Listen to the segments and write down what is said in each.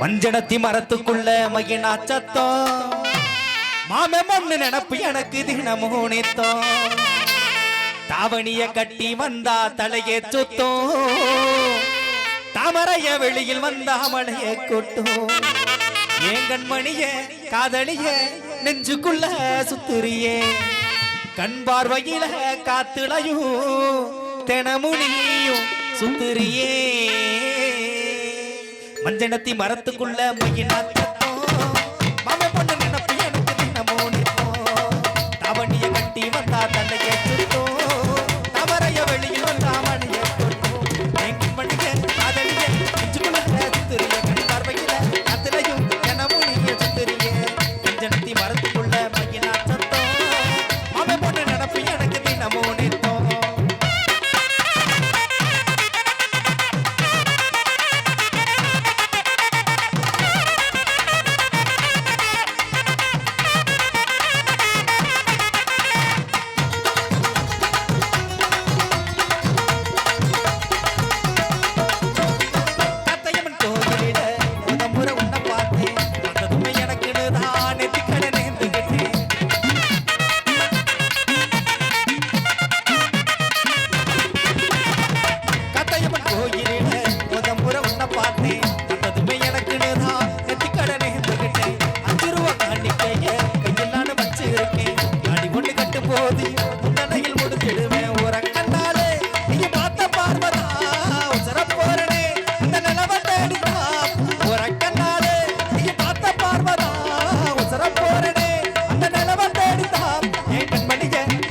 மஞ்சனத்தி மரத்துக்குள்ள மகினா சத்தம் மாமே மண்ணு நினப்பு எனக்கு தினமும் நித்தம் தாவணிய கட்டி வந்தா தலையே சுத்தம் தாமரைய வெளியில் வந்தா மழைய கூட்டும் ஏன் கண்மணிய காதலிய நெஞ்சுக்குள்ள சுத்துறியே? கண் பார்வையில காத்துளையும் தினமுனியும் சுத்துறியே? மஞ்சனத்தி மரத்துக்குள்ள மையினா மாம பொண்ணு நினைப்பு எனக்கு தினமோ தாவணியை கட்டி வந்தா தன்னை கேட்டுட்டோம்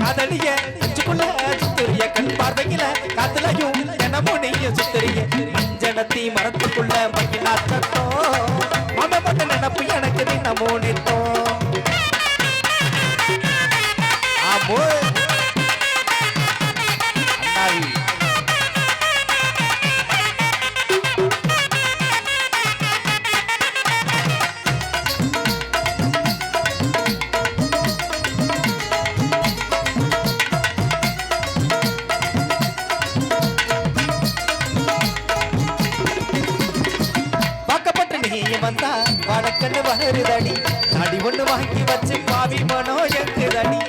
காதலிய அஞ்சுக்குள்ள சுத்துறிய கண் பார்வையில காத்துலையும் தினமும் நீய சுத்துறிய. ஜனத்தி மரத்துக்குள்ள மகிழாத்தோ மம பட்ட நினப்பு எனக்கு தினமும் நித்தோம் ஆ போய். வந்தா வடக்கன்னு வருதடி. தடி ஒண்ணு வாங்கி வச்சு பாவி மனோ எங்குதடி